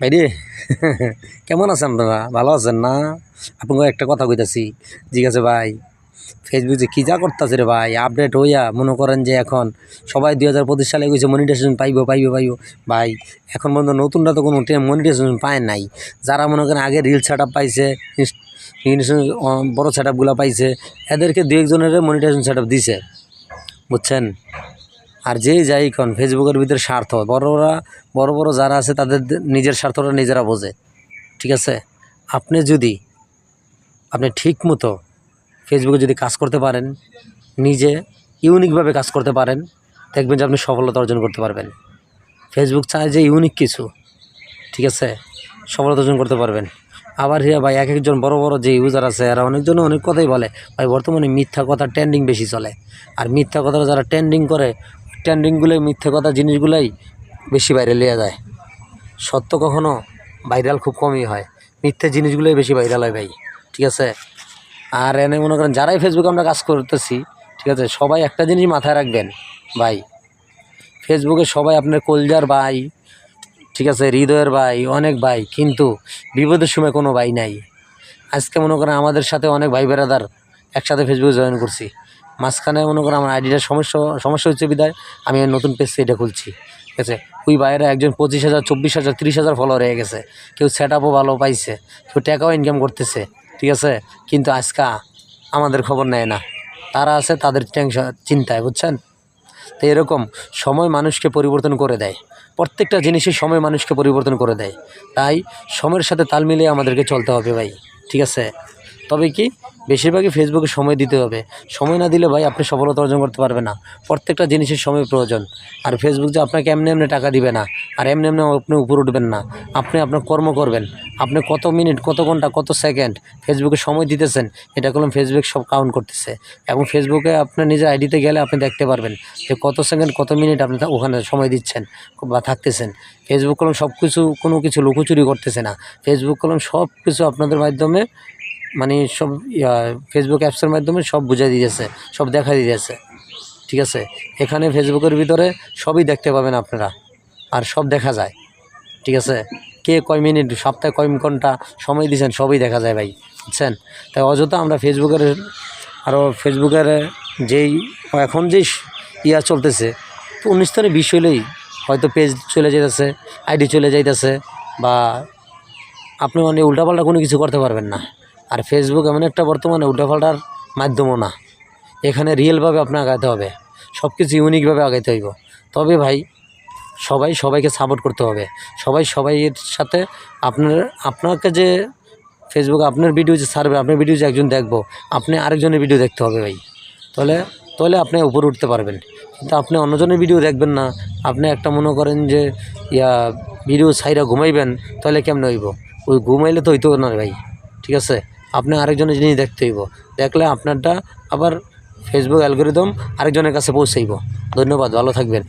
ভাই রে কেমন আছেন আপনারা? ভালো আছেন না? আপনাকে একটা কথা কইতাছি। ঠিক আছে ভাই ফেসবুকে কী যা করতেছে রে ভাই? আপডেট হইয়া মনে করেন যে এখন সবাই দুই হাজার পঁচিশ সালে গেছে মনিটাইজেশন পাইব পাইব পাইব। ভাই, এখন পর্যন্ত নতুনরা তো কোনো মনিটাইজেশন পায় নাই। যারা মনে করেন আগে রিল সেট পাইছে বড় সেট পাইছে, এদেরকে দু একজনের মনিটাইজেশন সেট আপ দিছে। বুঝছেন? আর যেই যাই এখন ফেসবুকের ভিতরে স্বার্থ বড়রা, বড় বড় যারা আছে তাদের নিজের স্বার্থটা নিজেরা বোঝে। ঠিক আছে? আপনি যদি, আপনি ঠিক মতো ফেসবুকে যদি কাজ করতে পারেন, নিজে ইউনিকভাবে কাজ করতে পারেন, দেখবেন যে আপনি সফলতা অর্জন করতে পারবেন। ফেসবুক চায় যে ইউনিক কিছু। ঠিক আছে? সফলতা অর্জন করতে পারবেন। আবার হিয়া ভাই, এক একজন বড় বড় যে ইউজার আছে, এরা অনেকজন অনেক কথাই বলে। ভাই, বর্তমানে মিথ্যা কথা ট্রেন্ডিং বেশি চলে। আর মিথ্যা কথাটা যারা ট্রেন্ডিং করে ট্রেন্ডিংগুলোই মিথ্যে কথা জিনিসগুলোই বেশি বাইরে লিয়ে যায়। সত্য কখনো ভাইরাল খুব কমই হয়। মিথ্যে জিনিসগুলোই বেশি ভাইরাল হয় ভাই, ঠিক আছে? আর এনে মনে করেন, যারাই ফেসবুকে আমরা কাজ করতেছি, ঠিক আছে? সবাই একটা জিনিস মাথায় রাখবেন ভাই ফেসবুকে সবাই আপনার কলজার ভাই, ঠিক আছে? হৃদয়ের ভাই, অনেক ভাই, কিন্তু বিপদের সময় কোনো ভাই নাই। আজকে মনে করেন আমাদের সাথে অনেক ভাই বেড়াদার একসাথে ফেসবুকে জয়েন করছি। মাঝখানে মনে করেন আমার আইডিটার সমস্যা সমস্যা হচ্ছে বিদায়, আমি নতুন পেজ এটা খুলছি, ঠিক আছে? ওই বাইরে একজন পঁচিশ হাজার, চব্বিশ হাজার, তিরিশ হাজার ফলোয়ার হয়ে গেছে। কেউ সেট আপও ভালো পাইছে, কেউ টাকাও ইনকাম করতেছে, ঠিক আছে? কিন্তু আজকা আমাদের খবর নেয় না। তারা আছে, তাদের টেনশন চিন্তায়, বুঝছেন? তো এরকম সময় মানুষকে পরিবর্তন করে দেয়। প্রত্যেকটা জিনিসই সময় মানুষকে পরিবর্তন করে দেয়। তাই সময়ের সাথে তাল মিলিয়ে আমাদেরকে চলতে হবে ভাই, ঠিক আছে? তবে কি, বেশিরভাগই ফেসবুকে সময় দিতে হবে। সময় না দিলে ভাই আপনি সফলতা অর্জন করতে পারবেন না। প্রত্যেকটা জিনিসের সময় প্রয়োজন। আর ফেসবুক যে আপনাকে এমনি এমনি টাকা দিবে না, আর এমনি এমনি আপনি উপরে উঠবেন না। আপনি আপনার কর্ম করবেন। আপনি কত মিনিট, কত ঘণ্টা, কত সেকেন্ড ফেসবুকে সময় দিতেছেন, এটা করলাম ফেসবুক সব কাউন্ট করতেছে। এবং ফেসবুকে আপনার নিজের আইডিতে গেলে আপনি দেখতে পারবেন যে কত সেকেন্ড, কত মিনিট আপনি ওখানে সময় দিচ্ছেন বা থাকতেছেন। ফেসবুক কলম সব কিছু কোনো কিছু লুকোচুরি করতেছে না। ফেসবুক কলম সব কিছু আপনাদের মাধ্যমে মানে সব ফেসবুক অ্যাপসের মাধ্যমে সব বুঝাই দিয়েছে সব দেখা দিয়েছে ঠিক আছে? এখানে ফেসবুকের ভিতরে সবই দেখতে পাবেন আপনারা, আর সব দেখা যায়, ঠিক আছে? কে কয় মিনিট, সপ্তাহে কয় ঘণ্টা সময় দিয়েছেন, সবই দেখা যায় ভাই, বুঝছেন? তাই অযথা আমরা ফেসবুকের আরও ফেসবুকের যেই, এখন যেই ইয়া চলতেছে, উনিশ থেকে বিশ হলেই হয়তো পেজ চলে যেতেছে আইডি চলে যাইতেছে, বা আপনি মানে উল্টাপাল্টা কোনো কিছু করতে পারবেন না। আর ফেসবুক এমন একটা বর্তমানে উল্টাপাল্টার মাধ্যমও না। এখানে রিয়েলভাবে আপনার আগাইতে হবে। সব কিছু ইউনিকভাবে আগাইতে হইব। তবে ভাই, সবাই সবাইকে সাপোর্ট করতে হবে। সবাই সবাইয়ের সাথে আপনার, আপনাকে যে ফেসবুক আপনার ভিডিও যে ছাড়বে আপনার ভিডিও যে একজন দেখব, আপনি আরেকজনের ভিডিও দেখতে হবে ভাই। তাহলে তাহলে আপনি উপরে উঠতে পারবেন। কিন্তু আপনি অন্যজনের ভিডিও দেখবেন না। আপনি একটা মনে করেন যে, ইয়া ভিডিও সাইরা ঘুমাইবেন, তাহলে কেমন হইব? ওই ঘুমাইলে তো হইতো না ভাই। ঠিক আছে? আপনি আরেকজনের জিনিস দেখতে হইব। দেখলে আপনারটা আবার ফেসবুক অ্যালগোরিদম আরেকজনের কাছে পৌঁছাইব। ধন্যবাদ, ভালো থাকবেন।